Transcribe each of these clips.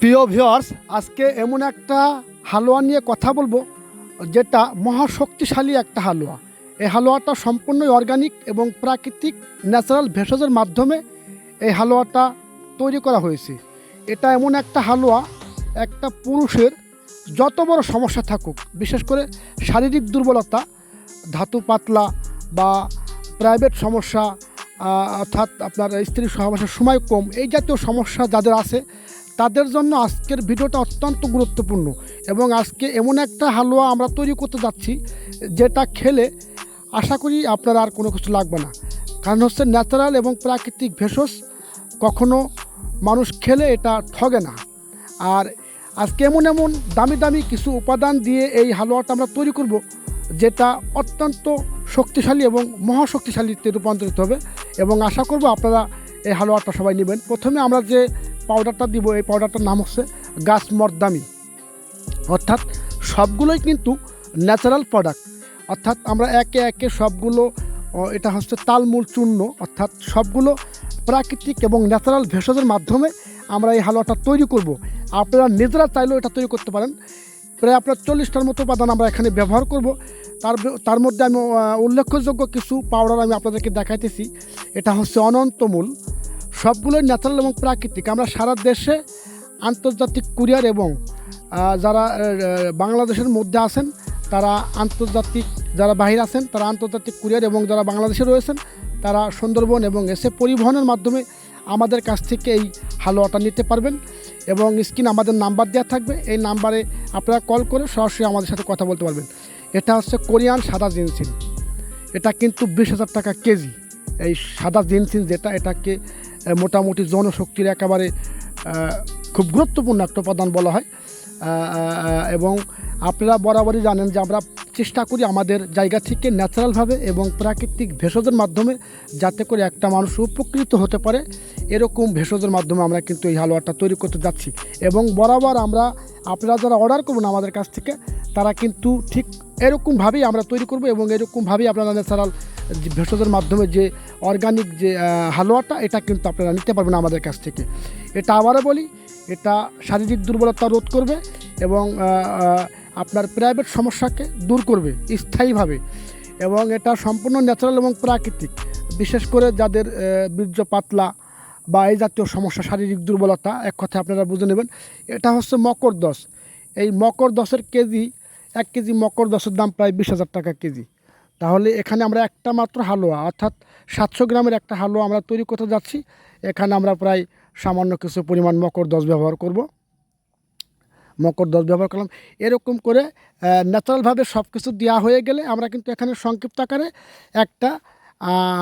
প্রিয় ভিউয়ার্স, আজকে এমন একটা হালুয়া নিয়ে কথা বলব, যেটা মহাশক্তিশালী একটা হালুয়া। এই হালুয়াটা সম্পূর্ণই অর্গানিক এবং প্রাকৃতিক ন্যাচারাল ভেষজের মাধ্যমে এই হালুয়াটা তৈরি করা হয়েছে। এটা এমন একটা হালুয়া, একটা পুরুষের যত বড় সমস্যা থাকুক, বিশেষ করে শারীরিক দুর্বলতা, ধাতু পাতলা বা প্রাইভেট সমস্যা অর্থাৎ আপনার স্ত্রীর সহবাসের সময় কম, এই জাতীয় সমস্যা যাদের আছে তাদের জন্য আজকের ভিডিওটা অত্যন্ত গুরুত্বপূর্ণ এবং আজকে এমন একটা হালুয়া আমরা তৈরি করতে যাচ্ছি, যেটা খেলে আশা করি আপনার আর কোনো কিছু লাগবে না। কারণ হচ্ছে ন্যাচারাল এবং প্রাকৃতিক ভেষজ, কখনো মানুষ খেলে এটা ঠগে না। আর আজকে এমন এমন দামি দামি কিছু উপাদান দিয়ে এই হালুয়াটা আমরা তৈরি করব, যেটা অত্যন্ত শক্তিশালী এবং মহাশক্তিশালীতে রূপান্তরিত হবে। এবং আশা করব আপনারা এই হালুয়াটা সবাই নেবেন। প্রথমে আমরা যে পাউডারটা দিব, এই পাউডারটার নাম হচ্ছে গাছ মর্দামি অর্থাৎ সবগুলোই কিন্তু ন্যাচারাল প্রোডাক্ট অর্থাৎ আমরা একে একে সবগুলো এটা হচ্ছে তালমূল চূর্ণ, অর্থাৎ সবগুলো প্রাকৃতিক এবং ন্যাচারাল ভেষজের মাধ্যমে আমরা এই হালুয়াটা তৈরি করব। আপনারা নিজেরা চাইলেও এটা তৈরি করতে পারেন। প্রায় আপনার চল্লিশটার মতো উপাদান আমরা এখানে ব্যবহার করব। তার তার মধ্যে আমি উল্লেখযোগ্য কিছু পাউডার আমি আপনাদেরকে দেখাইতেছি। এটা হচ্ছে অনন্তমূল সবগুলোই ন্যাচারাল এবং প্রাকৃতিক। আমরা সারা দেশে আন্তর্জাতিক কুরিয়ার এবং যারা বাংলাদেশের মধ্যে আছেন, তারা আন্তর্জাতিক, যারা বাহির আছেন, তারা আন্তর্জাতিক কুরিয়ার এবং যারা বাংলাদেশে রয়েছেন, তারা সুন্দরবন এবং এসে পরিবহনের মাধ্যমে আমাদের কাছ থেকে এই হালুয়াটা নিতে পারবেন এবং স্ক্রিন আমাদের নাম্বার দেওয়া থাকবে। এই নাম্বারে আপনারা কল করে সরাসরি আমাদের সাথে কথা বলতে পারবেন। এটা হচ্ছে কোরিয়ান সাদা জিনসিন এটা কিন্তু বিশ হাজার টাকা কেজি। এই সাদা জিনসিন যেটা, এটাকে মোটামুটি জনশক্তির একেবারে খুব গুরুত্বপূর্ণ একটা উপাদান বলা হয়। এবং আপনারা বরাবরই জানেন যে আমরা চেষ্টা করি আমাদের জায়গা থেকে ন্যাচারালভাবে এবং প্রাকৃতিক ভেষজের মাধ্যমে যাতে করে একটা মানুষ উপকৃত হতে পারে। এরকম ভেষজের মাধ্যমে আমরা কিন্তু এই হালুয়াটা তৈরি করতে যাচ্ছি। এবং বরাবর আমরা, আপনারা যারা অর্ডার করবেন আমাদের কাছ থেকে, তারা কিন্তু ঠিক এরকমভাবেই আমরা তৈরি করব এবং এরকমভাবেই আপনারা ন্যাচারাল ভেষজের মাধ্যমে যে অর্গানিক যে হালুয়াটা, এটা কিন্তু আপনারা নিতে পারবেন আমাদের কাছ থেকে। এটা আবারও বলি, এটা শারীরিক দুর্বলতা রোধ করবে এবং আপনার প্রাইভেট সমস্যাকে দূর করবে স্থায়ীভাবে। এবং এটা সম্পূর্ণ ন্যাচারাল এবং প্রাকৃতিক। বিশেষ করে যাদের বীর্য পাতলা বা এই জাতীয় সমস্যা, শারীরিক দুর্বলতা, এক কথায় আপনারা বুঝে নেবেন, এটা হচ্ছে মকর দশ। এই মকর দশের কেজি, এক কেজি মকর দশের দাম প্রায় বিশ হাজার টাকা কেজি। তাহলে এখানে আমরা একটা মাত্র হালুয়া, অর্থাৎ সাতশো গ্রামের একটা হালুয়া আমরা তৈরি করতে যাচ্ছি। এখানে আমরা প্রায় সামান্য কিছু পরিমাণ মকর দশ ব্যবহার করব। মকর দশ ব্যবহার করলাম। এরকম করে ন্যাচারালভাবে সব কিছু দেওয়া হয়ে গেলে আমরা কিন্তু এখানে সংক্ষিপ্ত আকারে একটা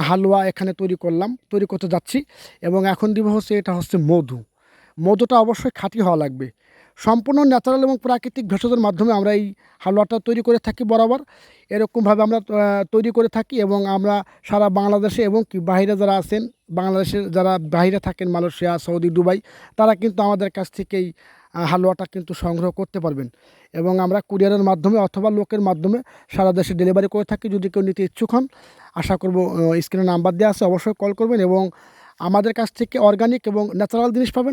হালুয়া এখানে তৈরি করলাম, তৈরি করতে যাচ্ছি। এবং এখন দিব হচ্ছে এটা হচ্ছে মধু। মধুটা অবশ্যই খাঁটি হওয়া লাগবে। সম্পূর্ণ ন্যাচারাল এবং প্রাকৃতিক ভেষজের মাধ্যমে আমরা এই হালুয়াটা তৈরি করে থাকি বরাবর। এরকমভাবে আমরা তৈরি করে থাকি এবং আমরা সারা বাংলাদেশে এবং কি বাইরে যারা আছেন বাংলাদেশে যারা বাইরে থাকেন, মালয়েশিয়া, সৌদি, দুবাই, তারা কিন্তু আমাদের কাছ থেকেই হালুয়াটা কিন্তু সংগ্রহ করতে পারবেন। এবং আমরা কুরিয়ারের মাধ্যমে অথবা লোকের মাধ্যমে সারা দেশে ডেলিভারি করে থাকি। যদি কেউ নিতে ইচ্ছুক হন, আশা করব স্ক্রিনে নাম্বার দেওয়া আছে, অবশ্যই কল করবেন এবং আমাদের কাছ থেকে অর্গানিক এবং ন্যাচারাল জিনিস পাবেন।